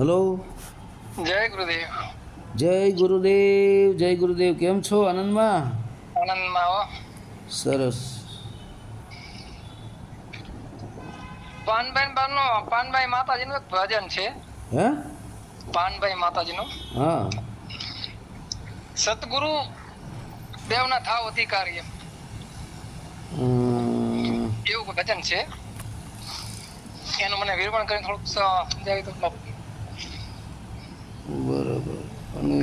Hello? જય ગુરુદેવ. જય ગુરુદેવ જય ગુરુદેવ. કેમ છો આનંદમાં? આનંદમાં સરસ. પાનભાઈ બારનો પાનભાઈ માતાજીનું એક ભજન છે. હે? પાનભાઈ માતાજીનું. હા. સતગુરુ દેવના થાવ અધિકારી એમ. એવું ભજન છે? એનું મને વિરમણ કરીને થોડુંક સમજાવી બાપુ. બરાબર. અને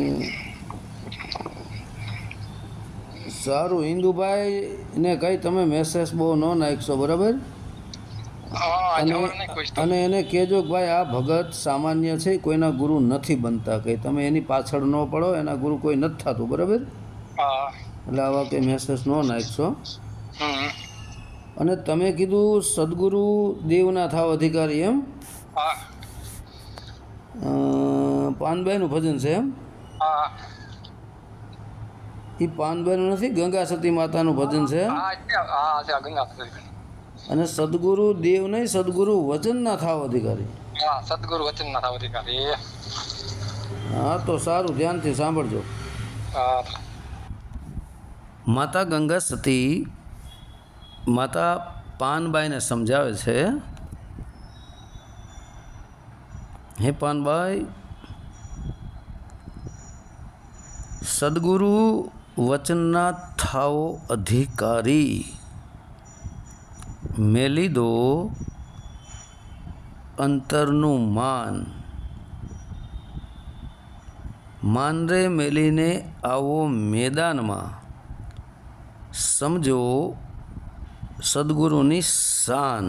સારું હિન્દુભાઈ ને કઈ તમે મેસેજ બહુ ન નાખશો બરાબર? હા અને એને કહેજો કે ભાઈ આ ભગત સામાન્ય છે કોઈના ગુરુ નથી બનતા. કંઈ તમે એની પાછળ ન પડો એના ગુરુ કોઈ નથી થતું બરાબર? હા. એટલે આવા કંઈ મેસેજ ન નાખશો. અને તમે કીધું સદગુરુ દેવના થાવ અધિકારી એમ? પાનબાઈનું ભજન છે એમ? હા. એ પાનબાઈનું નથી ગંગા સતી માતાનું ભજન છે. અને સદગુરુ દેવ નહીં સદગુરુ વચનના થાવ અધિકારી. હા સદગુરુ વચનના થાવ અધિકારી હા તો સારું ધ્યાનથી સાંભળજો. માતા ગંગા સતી માતા પાનબાઈને સમજાવે છે હે પાનબાઈ સદગુરુ વચનના થાઓ અધિકારી મેલી દો અંતરનું માન માનરે મેલીને આવો મેદાનમાં સમજો સદગુરુની શાન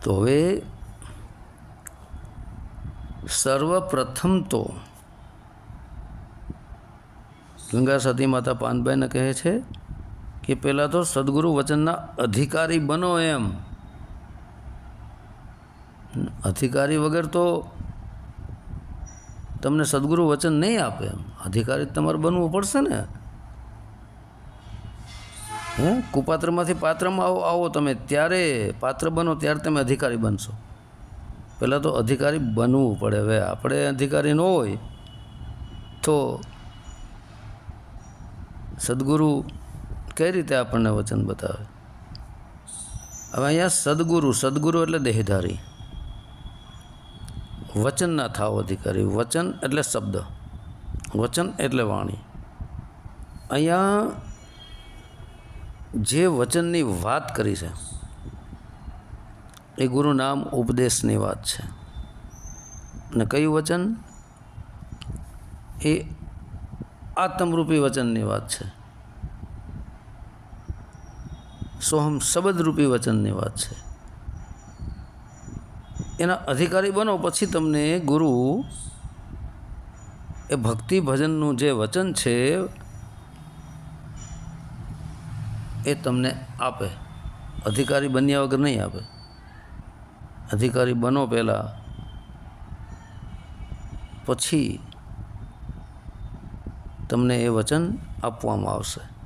તો હવે સર્વપ્રથમ તો ગંગા સતી માતા પાનબાઈને કહે છે કે પહેલાં તો સદગુરુ વચનના અધિકારી બનો એમ. અધિકારી વગર તો તમને સદગુરુ વચન નહીં આપે એમ. અધિકારી તમારે બનવું પડશે ને. હે? કુપાત્રમાંથી પાત્રમાં આવો આવો તમે. ત્યારે પાત્ર બનો, ત્યારે તમે અધિકારી બનશો. પહેલાં તો અધિકારી બનવું પડે. હવે આપણે અધિકારી ન હોય તો સદગુરુ કઈ રીતે આપણને વચન બતાવે? હવે અહીંયા સદગુરુ સદગુરુ એટલે દેહધારી. વચનના થાવ અધિકારી. વચન એટલે શબ્દ. વચન એટલે વાણી. અહીંયા જે વચનની વાત કરી છે એ ગુરુ નામ ઉપદેશની વાત છે. અને કયું વચન? એ આત્મરૂપી વચનની વાત છે. સોહમ શબ્દરૂપી વચનની વાત છે. એના અધિકારી બનો પછી તમને ગુરુ એ ભક્તિ ભજનનું જે વચન છે એ તમને આપે. અધિકારી બન્યા વગર નહીં આપે. અધિકારી બનો પહેલાં. પછી તમને એ વચન આપવામાં આવશે.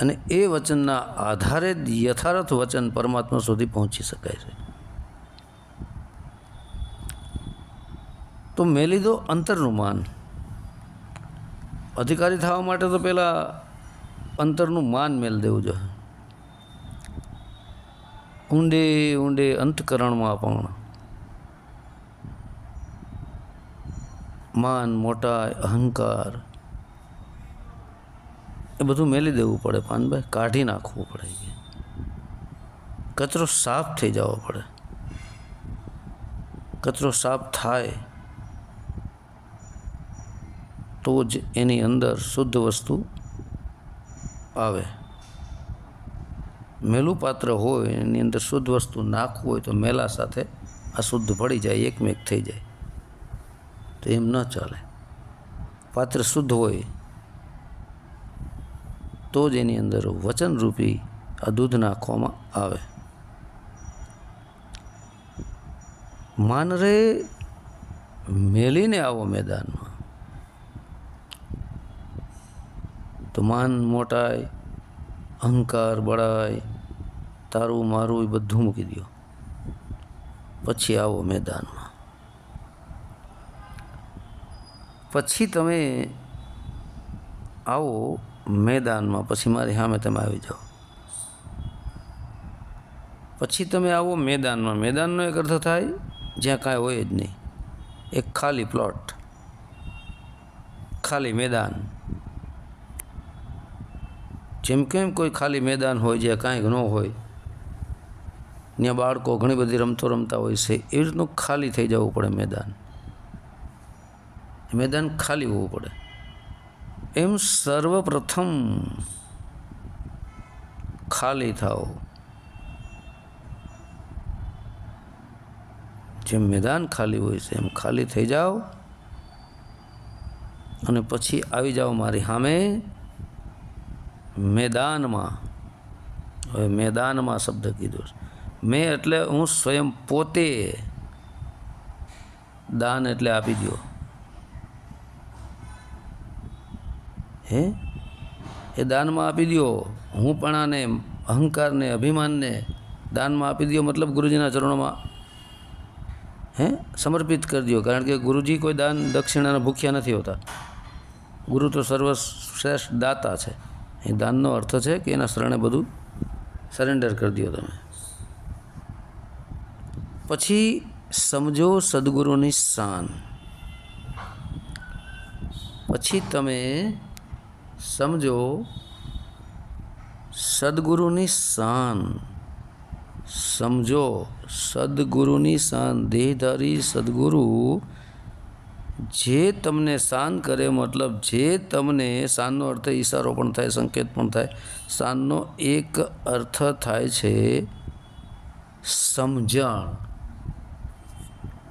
અને એ વચનના આધારે જ યથાર્થ વચન પરમાત્મા સુધી પહોંચી શકાય છે. તો મેં લીધો અંતરનું માન. અધિકારી થવા માટે તો પહેલાં અંતરનું માન મેળ દેવું જોઈએ. ઊંડે ઊંડે અંતકરણમાં પણ માન, મોટા અહંકાર, એ બધું મેલી દેવું પડે પાનભાઈ, કાઢી નાખવું પડે કચરો સાફ થઈ જવો પડે. કચરો સાફ થાય તો જ એની અંદર શુદ્ધ વસ્તુ આવે. મેલું પાત્ર હોય, એની અંદર શુદ્ધ વસ્તુ નાખવું હોય તો મેલા સાથે અશુદ્ધ ભળી જાય, એકમેક થઈ જાય. તો એમ ન ચાલે. પાત્ર શુદ્ધ હોય, તો જ એની અંદર વચનરૂપી આ દૂધ નાખવામાં આવે. માનરે મેલીને આવો મેદાનમાં. તો માન મોટાઈ અહંકાર બળાય તારું, મારું, એ બધું મૂકી દો પછી આવો મેદાનમાં. પછી તમે આવો મેદાનમાં, પછી મારી સામે તમે આવી જાઓ. પછી તમે આવો મેદાનમાં. મેદાનનો એક અર્થ થાય, જ્યાં કાંઈ હોય જ નહીં. એક ખાલી પ્લોટ ખાલી મેદાન. જેમ કેમ કોઈ ખાલી મેદાન હોય જ્યાં કાંઈક ન હોય, ત્યાં બાળકો ઘણી બધી રમતો રમતા હોય છે, એવી રીતનું ખાલી થઈ જવું પડે મેદાન. મેદાન ખાલી હોવું પડે. એમ સર્વપ્રથમ ખાલી થાઓ. જેમ મેદાન ખાલી હોય છે એમ ખાલી થઈ જાઓ. અને પછી આવી જાઓ મારી સામે. મેદાનમાં, હવે મેદાનમાં શબ્દ કીધો મેં એટલે હું સ્વયં પોતે દાન એટલે આપી દો હે? એ દાનમાં આપી દો હું પણ આને અહંકારને, અભિમાનને દાનમાં આપી દો મતલબ ગુરુજીના ચરણોમાં, હે? સમર્પિત કરી દો કારણ કે ગુરુજી કોઈ દાન દક્ષિણાના ભૂખ્યા નથી હોતા. ગુરુ તો સર્વશ્રેષ્ઠ દાતા છે. એ દાનનો અર્થ છે કે એના શરણે બધું સરેન્ડર કરી દો તમે. પછી સમજો સદગુરુની શાન. પછી તમે સમજો સદગુરુની શાન. સમજો સદગુરુની શાન. દેહધારી સદગુરુ જે તમને શાન કરે, મતલબ જે તમને શાનનો અર્થ ઈશારો પણ થાય, સંકેત પણ થાય, શાનનો એક અર્થ થાય છે સમજણ.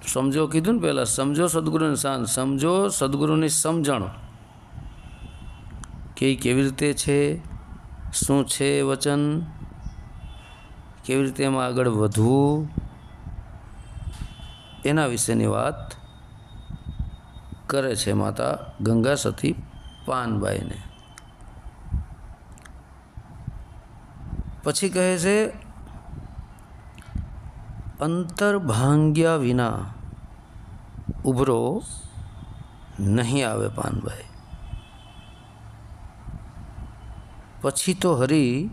સમજો કીધું ને પહેલાં, સમજો સદગુરુની શાન, સમજો સદગુરુની સમજણ. કે કેવી રીતે છે, શું છે વચન, કેવી રીતે એમાં આગળ વધવું, એના વિશેની વાત કરે છે માતા ગંગા સતી પાનબાઈને. પછી કહે છે અંતર ભાંગ્યા વિના ઉભરો નહીં આવે પાનભાઈ પછી તો હરી,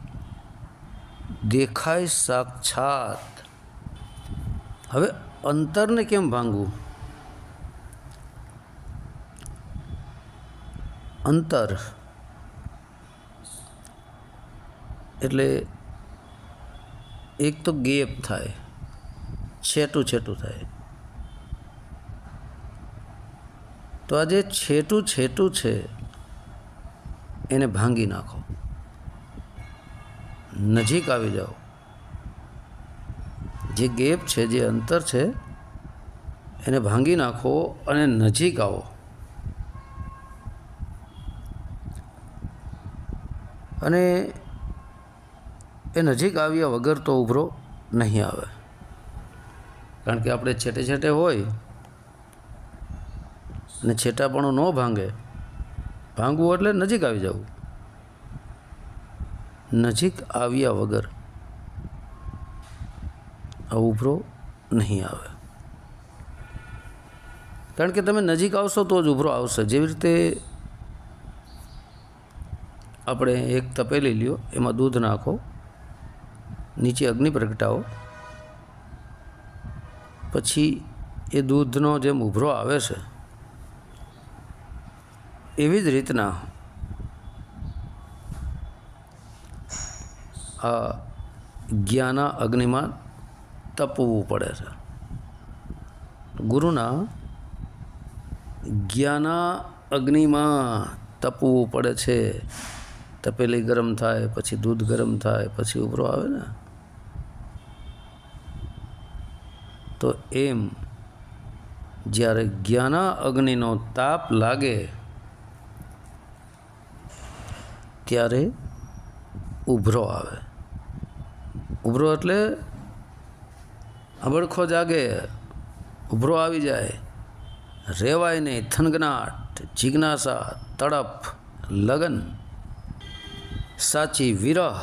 દેખાય સાક્ષાત. હવે અંતરને કેમ ભાંગવું? અંતર. એટલે એક તો ગેપ થાય, છેટું છેટું થાય. તો આ જે છેટું છેટું છે, એને ભાંગી નાખો. નજીક આવી જાઓ. જે ગેપ છે, જે અંતર છે, એને ભાંગી નાખો અને નજીક આવો. અને એ નજીક આવ્યા વગર તો ઉભરો નહીં આવે. કારણ કે આપણે છેટે છેટે હોય અને છેટાપણું ન ભાંગે, ભાંગવું એટલે નજીક આવી જવું. નજીક આવ્યા વગર આ ઉભરો નહીં આવે. કારણ કે તમે નજીક આવશો તો જ ઉભરો આવશે. જેવી રીતે આપણે એક તપેલી લ્યો, એમાં દૂધ નાખો, નીચે અગ્નિ પ્રગટાવો. પછી એ દૂધનો જેમ ઉભરો આવે છે, એવી જ રીતના આ જ્ઞાના અગ્નિમાં તપવું પડે છે. ગુરુના જ્ઞાના અગ્નિમાં તપવું પડે છે. તપેલી ગરમ થાય, પછી દૂધ ગરમ થાય, પછી ઉભરો આવે ને? તો એમ જ્યારે જ્ઞાના અગ્નિનો તાપ લાગે, ત્યારે ઉભરો આવે. ઉભરો એટલે અબડખો જાગે, ઉભરો આવી જાય. રેવાય નહીં, થનગનાટ, જિજ્ઞાસા, તડપ, લગન. સાચી વિરહ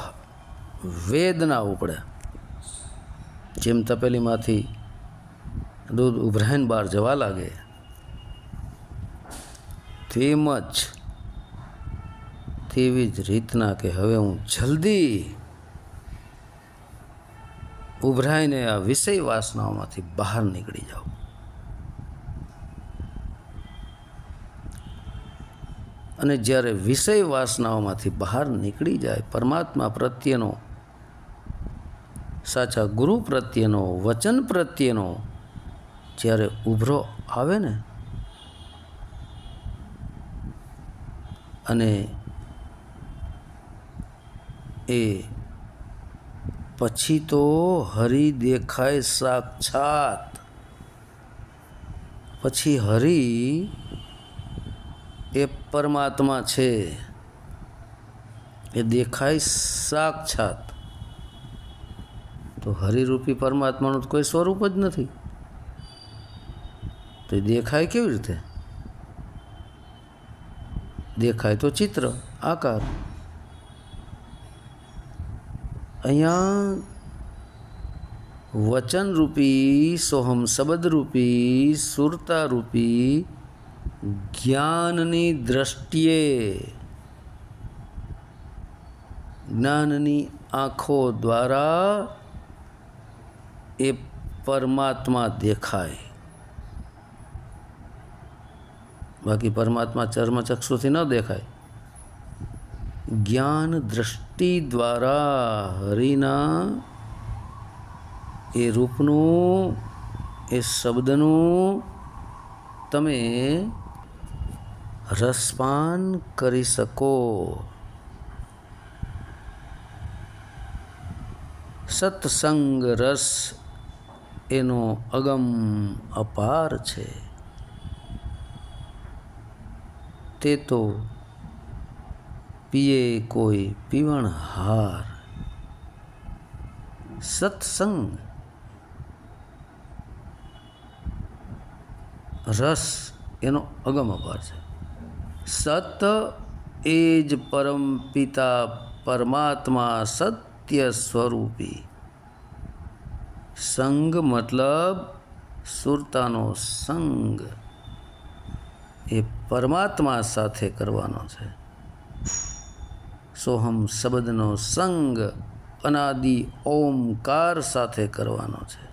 વેદના ઉપડે. જેમ તપેલીમાંથી દૂધ ઉભરાઈને બહાર જવા લાગે તેમ જ તેવી જ રીતના કે હવે હું જલ્દી ઉભરાઈને આ વિષય વાસનાઓમાંથી બહાર નીકળી જાઉં. અને જ્યારે વિષય વાસનાઓમાંથી બહાર નીકળી જાય, પરમાત્મા પ્રત્યેનો, સાચા ગુરુ પ્રત્યેનો, વચન પ્રત્યેનો જ્યારે ઉભરો આવે ને, અને એ પછી તો હરિ દેખાય સાક્ષાત. પછી હરિ એ પરમાત્મા છે. એ દેખાય સાક્ષાત. તો હરિરૂપી પરમાત્માનું કોઈ સ્વરૂપ જ નથી. તો દેખાય કેવી રીતે? દેખાય તો ચિત્ર, આકાર. અહીંયા વચનરૂપી, સોહમ શબ્દરૂપી, સુરતારૂપી જ્ઞાનની દ્રષ્ટિએ જ્ઞાનની આંખો દ્વારા એ પરમાત્મા દેખાય બાકી પરમાત્મા ચર્મચક્ષુથી ન દેખાય જ્ઞાન દ્રષ્ટિ દ્વારા હરિના એ રૂપનું એ શબ્દનું તમે રસપાન કરી શકો. સત્સંગ રસ એનો અગમ અપાર છે. તે તો પીએ કોઈ પીવણહાર સત્સંગ રસ એનો અગમ અપાર છે. સત એ જ પરમ પિતા પરમાત્મા સત્ય સ્વરૂપી. સંગ મતલબ સુરતાનો સંગ. એ પરમાત્મા સાથે કરવાનો છે. સોહમ શબ્દનો સંગ અનાદિ ઓમકાર સાથે કરવાનો છે.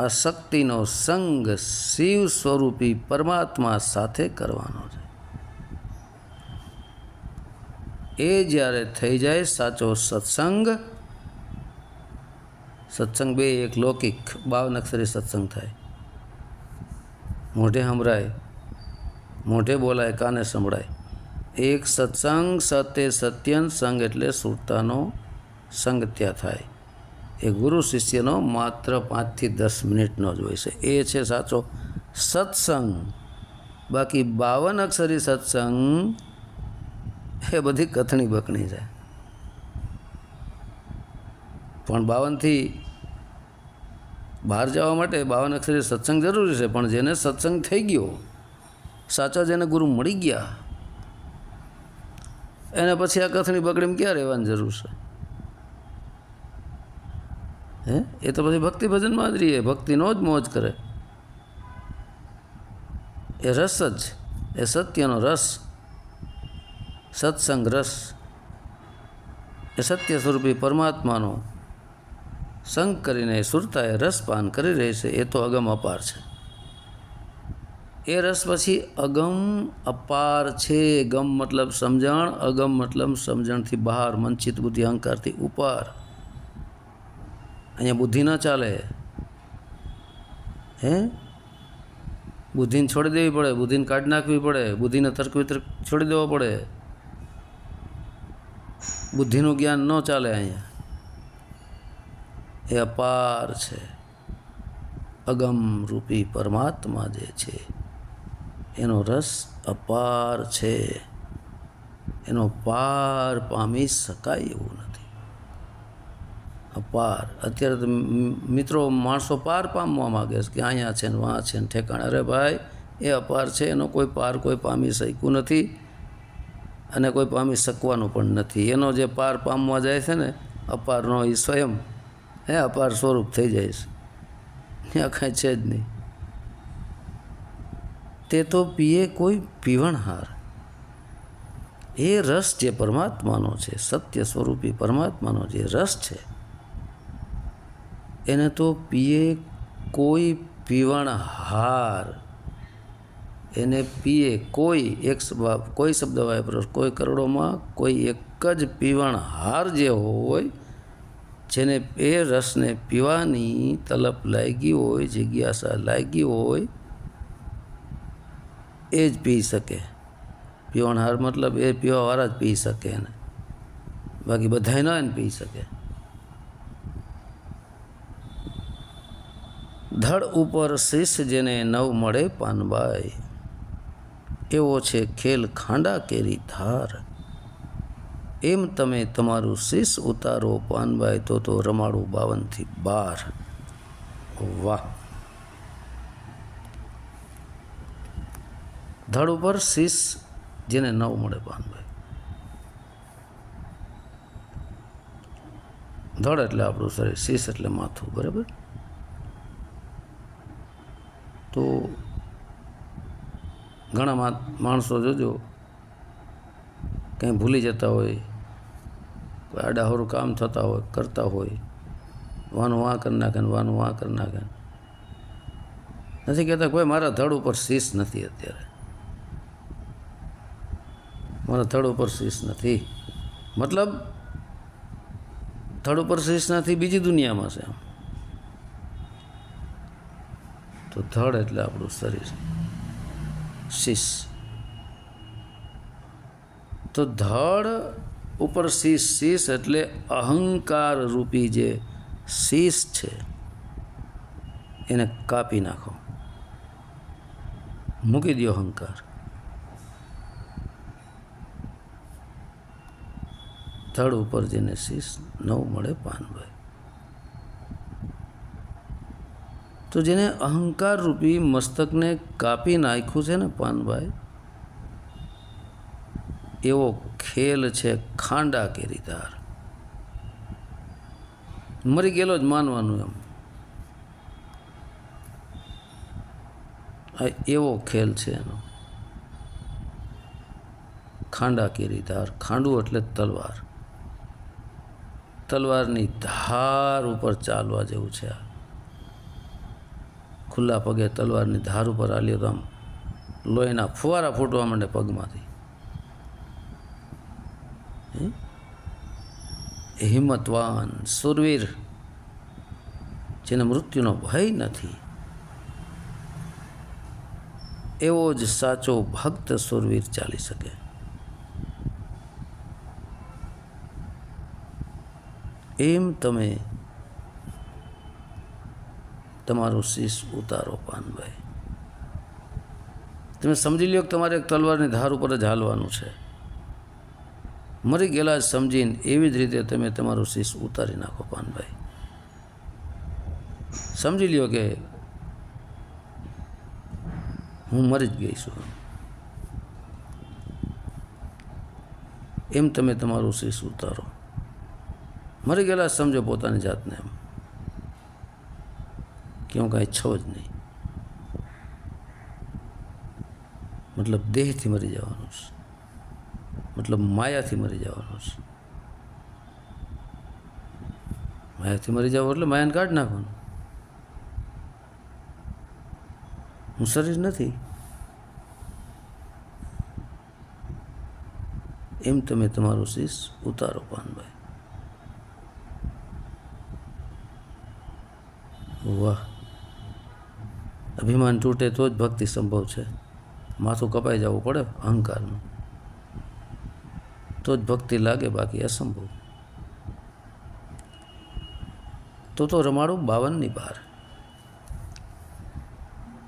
આ શક્તિનો સંગ શિવ સ્વરૂપી પરમાત્મા સાથે કરવાનો છે. એ જ્યારે થઈ જાય સાચો સત્સંગ સત્સંગ બે એક લૌકિક બાવન અક્ષરી સત્સંગ થાય. મોઢે સંભળાય, મોઢે બોલાય, કાને સંભળાય. એક સત્સંગ સતે સત્યન સંગ એટલે સુરતાનો સંગ ત્યાં થાય. એ ગુરુ શિષ્યનો માત્ર પાંચથી દસ મિનિટનો જ હોય છે. એ છે સાચો સત્સંગ. બાકી બાવન અક્ષરી સત્સંગ એ બધી કથણી બકણી છે. પણ બાવનથી બહાર જવા માટે બાવન અક્ષરી સત્સંગ જરૂરી છે. પણ જેને સત્સંગ થઈ ગયો, સાચા જેને ગુરુ મળી ગયા, એને પછી આ કથણી બકડીમાં ક્યાં રહેવાની જરૂર છે? હે? એ તો પછી ભક્તિ ભજનમાં જ રહીએ. ભક્તિનો જ મોજ કરે. એ રસ જ એ સત્યનો રસ. સત્સંગ રસ. એ સત્ય સ્વરૂપી પરમાત્માનો સંગ કરીને સુરતાએ રસપાન કરી રહી છે. એ તો અગમ અપાર છે. એ રસ પછી અગમ અપાર છે. ગમ મતલબ સમજણ, અગમ મતલબ સમજણથી બહાર, મંચિત બુદ્ધિ, અહંકારથી ઉપર. અહીંયા બુદ્ધિ ન ચાલે. હે? બુદ્ધિને છોડી દેવી પડે, બુદ્ધિને કાઢી નાખવી પડે, બુદ્ધિને તર્ક વિતર્ક છોડી દેવો પડે. બુદ્ધિનું જ્ઞાન ન ચાલે અહીંયા. એ અપાર છે. અગમ રૂપી પરમાત્મા જે છે, એનો રસ અપાર છે. એનો પાર પામી શકાય એવું નથી. અપાર. અત્યારે તો મિત્રો માણસો પાર પામવા માગે છે કે અહીંયા છે ને વાં છે ને ઠેકાણે. અરે ભાઈ, એ અપાર છે, એનો કોઈ પાર કોઈ પામી શક્યું નથી અને કોઈ પામી શકવાનું પણ નથી. એનો જે પાર પામવા જાય છે ને અપારનો એ સ્વયં, હે, અપાર સ્વરૂપ થઈ જાય છે. ત્યાં કાંઈ છે જ નહીં. તે તો પીએ કોઈ પીવણહાર. એ રસ જે પરમાત્માનો છે, સત્ય સ્વરૂપી પરમાત્માનો જે રસ છે એને તો પીએ કોઈ પીવણહાર એને પીએ કોઈ એક કોઈ શબ્દ વાપરો, કોઈ કરોડોમાં કોઈ એક જ પીવણહાર જે હોય, જેને એ રસને પીવાની તલપ લાગી હોય, જિજ્ઞાસા લાગી હોય, એ જ પી શકે. પીવણહાર મતલબ એ પીવાવાળા જ પી શકે એને. બાકી બધાય ન એને પી શકે. ધડ ઉપર શીશ જેને નવ મળે પાનબાઈ. એવો છે ખેલ ખાંડા કેરી ધાર. એમ તમે તમારું શીશ ઉતારો પાનબાઈ તો તો રમાડું બાવનથી બાર. વાહ. ધડ ઉપર શીશ જેને નવ મળે પાનભાઈ ધડ એટલે આપણું શરીર, શીશ એટલે માથું, બરાબર? તો ઘણા માણસો જોજો કંઈ ભૂલી જતા હોય, કોઈ આડાહોરું કામ થતા હોય, કરતા હોય, વાનું વાં કરી નાખે વાનું વાં કરી નાખે. નથી કહેતા કોઈ મારા ધડ ઉપર શીશ નથી અત્યારે. મારા ધડ ઉપર શીશ નથી. મતલબ, ધડ ઉપર શીશ નથી બીજી દુનિયામાં છે આમ તો ધડ એટલે આપણું શરીર. શીશ. તો ધડ ઉપર શીશ શીશ એટલે અહંકાર રૂપી જે શીશ છે, એને કાપી નાખો. મૂકી દો અહંકાર. ધડ ઉપર જેને શીશ નવ મળે પાનભાઈ. તો જેને અહંકાર રૂપી મસ્તકને કાપી નાખ્યું છે ને પાનભાઈ, એવો ખેલ છે ખાંડા કેરીદાર. મરી ગયેલો જ માનવાનું એમ. આ એવો ખેલ છે એનો. ખાંડા કેરીદાર, ખાંડું એટલે તલવાર. તલવારની ધાર ઉપર ચાલવા જેવું છે આ. ખુલ્લા પગે તલવારની ધાર ઉપર આલ્યો તો લોહીના ફુવારા ફૂટવા માંડે પગમાંથી. હિંમતવાન સુરવીર, જેને મૃત્યુનો ભય નથી. એવો જ સાચો ભક્ત સુરવીર ચાલી શકે. એમ તમે તમારું શીશ ઉતારો પાનભાઈ. તમે સમજી લ્યો કે તમારે એક તલવારની ધાર ઉપર જ હાલવાનું છે. મરી ગયેલા જ સમજીને એવી જ રીતે તમે તમારું શીશ ઉતારી નાખો પાનભાઈ. સમજી લ્યો કે હું મરી જ ગઈ છું. એમ તમે તમારું શીશ ઉતારો. મરી ગયેલા સમજો પોતાની જાતને એમ. કે હું કાંઈ છો જ નહીં મતલબ દેહથી મરી જવાનું છે મતલબ માયાથી મરી જવાનું છે માયાથી મરી જવું એટલે માયાને કાઢી નાખવાનું હું શરીર નથી એમ તમે તમારું શીશ ઉતારો પાનભાઈ વાહ અભિમાન તૂટે તો જ ભક્તિ સંભવ છે. માથું કપાઈ જવું પડે અહંકારનું. તો જ ભક્તિ લાગે, બાકી અસંભવ. તો તો રમાડું બાવનની બહાર.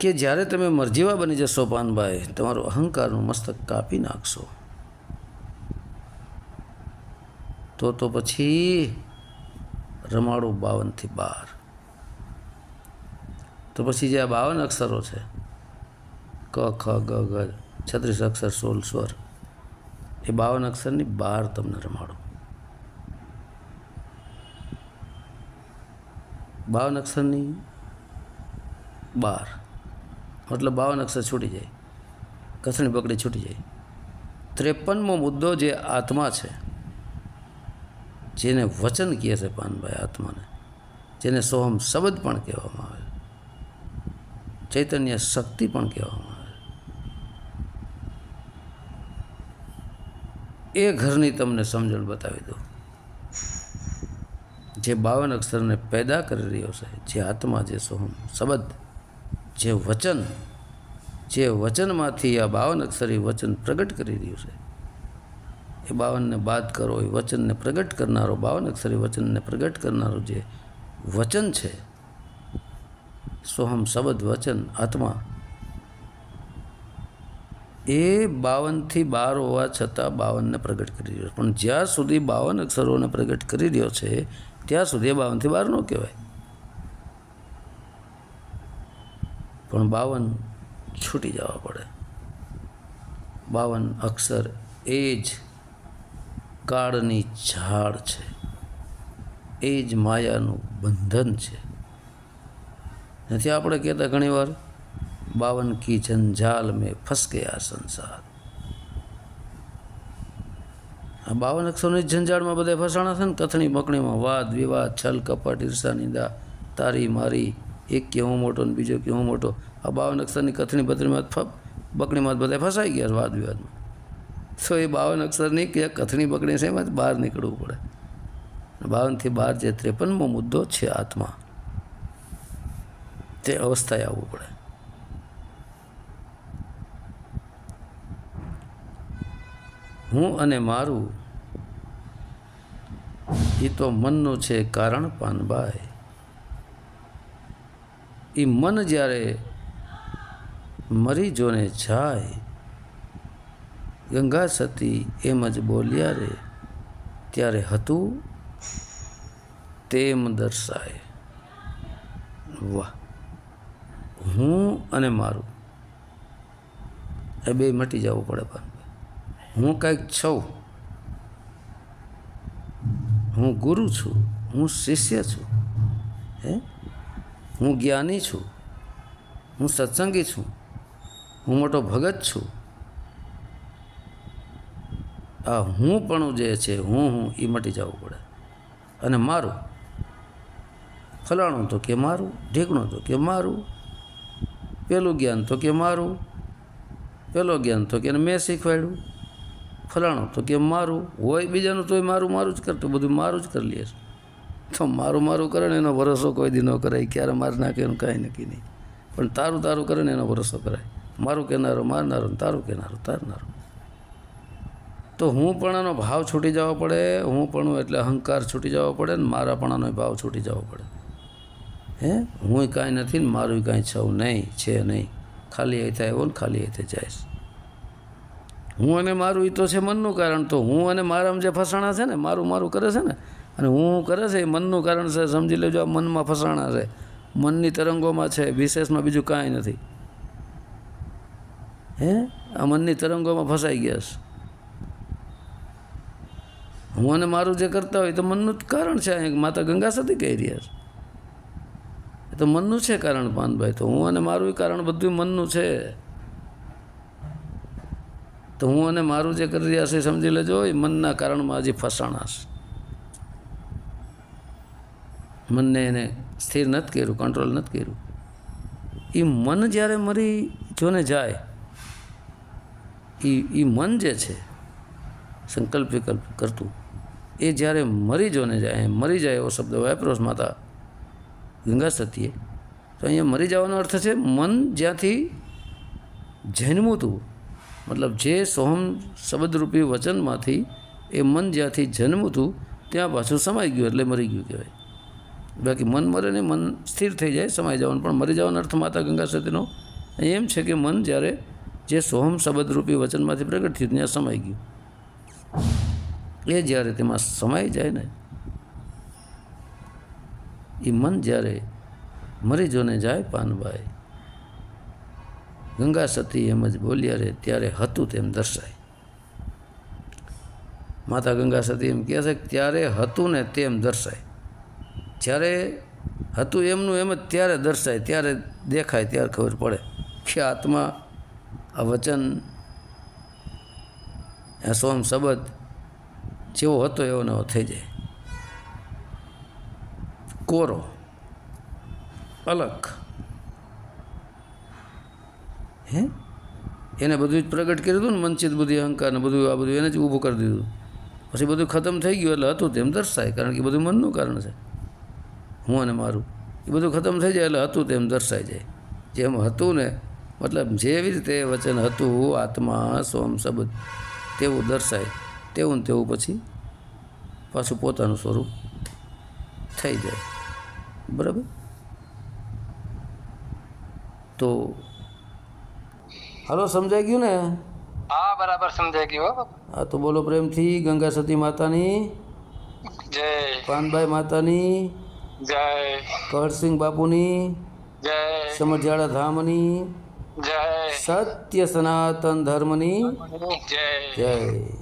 કે જ્યારે તમે મરજીવા બની જશો પાનભાઈ, તમારું અહંકારનું મસ્તક કાપી નાખશો. તો તો પછી રમાડું બાવનથી બાર તો પછી જે આ બાવન અક્ષરો છે, ક, ખ, ગ ગ, છત્રીસ અક્ષર સોળ સ્વર, એ બાવન અક્ષરની બહાર તમને રમાડો. બાવન અક્ષરની બાર મતલબ બાવન અક્ષર છૂટી જાય કસણી પકડી છૂટી જાય. ત્રેપનમો મુદ્દો જે આત્મા છે, જેને વચન કહે છે પાનભાઈ આત્માને, જેને સોહમ શબ્દ પણ કહેવામાં આવે ચૈતન્ય શક્તિ પણ કહેવામાં આવે. એ ઘરની તમને સમજણ બતાવી દો જે બાવન અક્ષરને પેદા કરી રહ્યો છે, જે આત્મા, જે સોહમ, શબ્દ, જે વચન, જે વચનમાંથી આ બાવન અક્ષરી વચન પ્રગટ કરી રહ્યું છે. એ બાવનને બાદ કરો, એ વચનને પ્રગટ કરનારો, બાવન અક્ષરી વચનને પ્રગટ કરનારો જે વચન છે સોહમ શબ્દ વચન આત્મા. એ બાવનથી બાર હોવા છતાં બાવનને પ્રગટ કરી રહ્યો છે. પણ જ્યાં સુધી બાવન અક્ષરોને પ્રગટ કરી રહ્યો છે, ત્યાં સુધી એ બાવનથી બાર ન કહેવાય. પણ બાવન છૂટી જવા પડે. બાવન અક્ષર એ જ કાળની ઝાડ છે. એ જ માયાનું બંધન છે. નથી આપણે કહેતા ઘણીવાર, બાવન કી જંજાલ મેં ફસ ગયા સંસાર. આ બાવન અક્ષરોની ઝંઝાળમાં બધા ફસાણા છે ને કથણી બકણીમાં વાદ, વિવાદ, છલ, કપટ, ઈર્ષા, નિંદા, તારી, મારી, એક કે હું મોટો ને બીજો કે હું મોટો. આ બાવન અક્ષરની કથણી બકરીમાં બકણીમાં બધા ફસાઈ ગયા વાદ, વિવાદમાં. તો એ બાવન અક્ષરની કે કથણી બકણી છે એમાં બહાર નીકળવું પડે. બાવનથી બાર જે ત્રેપનમો મુદ્દો છે આત્મા. તે અવસ્થાએ આવવું પડે હું અને મારું એ તો મનનું છે કારણ પાનભાઈ એ મન જ્યારે મરી જોને જાય, ગંગા સતી એમ જ બોલ્યા રે, ત્યારે હતું તેમ દર્શાય. વાહ. હું અને મારું. એ બે મટી જવું પડે પણ. હું કંઈક છું. હું ગુરુ છું. હું શિષ્ય છું. હે? હું જ્ઞાની છું. હું સત્સંગી છું. હું મોટો ભગત છું. આ હું પણ જે છે, હું હું એ મટી જવું પડે. અને મારું. ફલાણું તો કે મારું, ઢીકણું તો કે મારું. પેલું જ્ઞાન તો કે મારું, પેલો જ્ઞાન તો કે મેં શીખવાડ્યું. ફલાણું તો કે મારું, હોય બીજાનું તોય મારું મારું જ કરતું બધું મારું જ કરી લે તો મારું મારું કરે ને એનો ભરોસો કોઈ દી ન કરાય, ક્યારે માર નાખે એનું કાંઈ નક્કી નહીં. પણ તારું તારું કરે ને એનો ભરોસો કરાય. મારું કહેનારો મારનારો ને તારું કહેનારો તારનારો. તો હું પણ એનો ભાવ છૂટી જવો પડે, હું પણ એટલે અહંકાર છૂટી જવો પડે ને મારા મારાપણાનો ભાવ છૂટી જવો પડે. હે? હું કાંઈ નથી ને મારું કાંઈ છવ નહીં, છે નહીં. ખાલી અહીંથી એવો ને ખાલી અહીંથી જાય હું અને મારું એ તો છે મનનું કારણ તો હું અને મારામાં જે ફસાણા છે ને, મારું મારું કરે છે ને, અને હું કરે છે એ મનનું કારણ છે, સમજી લેજો આ મનમાં ફસાણા છે. મનની તરંગોમાં છે, વિશેષમાં બીજું કાંઈ નથી. હે? આ મનની તરંગોમાં ફસાઈ ગયા છે. હું અને મારું જે કરતા હોય તો મનનું જ કારણ છે અહીં માતા ગંગા સતી કહી રહ્યા છે. એ તો મનનું છે કારણ પાનભાઈ, તો હું અને મારું કારણ બધું મનનું છે. તો હું અને મારું જે કરી રહ્યા છે સમજી લેજો, એ મનના કારણમાં હજી ફસાણા છે. મનને એને સ્થિર નથી કર્યું કંટ્રોલ નથી કર્યું. એ મન જ્યારે મરી, જોને જાય, એ એ મન જે છે, સંકલ્પ વિકલ્પ કરતું, એ જ્યારે મરી જોને જાય, મરી જાય એવો શબ્દ વાપરો માતા. ગંગા સતીએ. તો અહીંયા મરી જવાનો અર્થ છે, મન જ્યાંથી જન્મું હતું, મતલબ જે સોહમ શબ્દરૂપી વચનમાંથી એ મન જ્યાંથી જન્મું હતું, ત્યાં પાછું સમાઈ ગયું એટલે મરી ગયું કહેવાય. બાકી મન મરે ને મન સ્થિર થઈ જાય, સમાઈ જવાનું. પણ મરી જવાનો અર્થ માતા ગંગા સતીનો એમ છે કે મન જ્યારે જે સોહમ શબ્દરૂપી વચનમાંથી પ્રગટ થયું, ત્યાં સમાઈ ગયું. એ જ્યારે તેમાં સમાઈ જાય ને એ મન જ્યારે મરી જોને જાય પાનભાઈ ગંગા સતી એમ જ બોલ્યા રે, ત્યારે હતું તેમ દર્શાય. માતા ગંગા સતી એમ કહે છે ત્યારે હતું ને તેમ દર્શાય. જ્યારે હતું એમનું એમ જ ત્યારે દર્શાય, ત્યારે દેખાય, ત્યારે ખબર પડે કે આત્મા, આ વચન, આ સોમ શબ્દ જેવો હતો એવો નવો થઈ જાય. કોરો અલગ હે એને બધું જ પ્રગટ કર્યું હતું ને મનચિત બુદ્ધિ, અહંકાર ને બધું, આ બધું એને જ ઊભું કરી દીધું. પછી બધું ખતમ થઈ ગયું એટલે હતું તેમ દર્શાય, કારણ કે બધું મનનું કારણ છે. હું અને મારું. એ બધું ખતમ થઈ જાય એટલે હતું તેમ દર્શાઈ જાય. જેમ હતું ને, મતલબ જેવી રીતે વચન હતું, આત્મા સોમ શબ્દ તેવું દર્શાય. તેવું ને તેવું પછી પાછું પોતાનું સ્વરૂપ થઈ જાય. બરાબર? તો હલો સમજાઈ ગયું ને? હા બરાબર સમજાઈ ગયું હા. તો બોલો પ્રેમથી ગંગા સતી માતાની. જય. પાનભાઈ માતાની. જય. કરસિંહ બાપુની. જય. સમજાળા ધામની. જય. સત્ય સનાતન ધર્મની. જય. જય.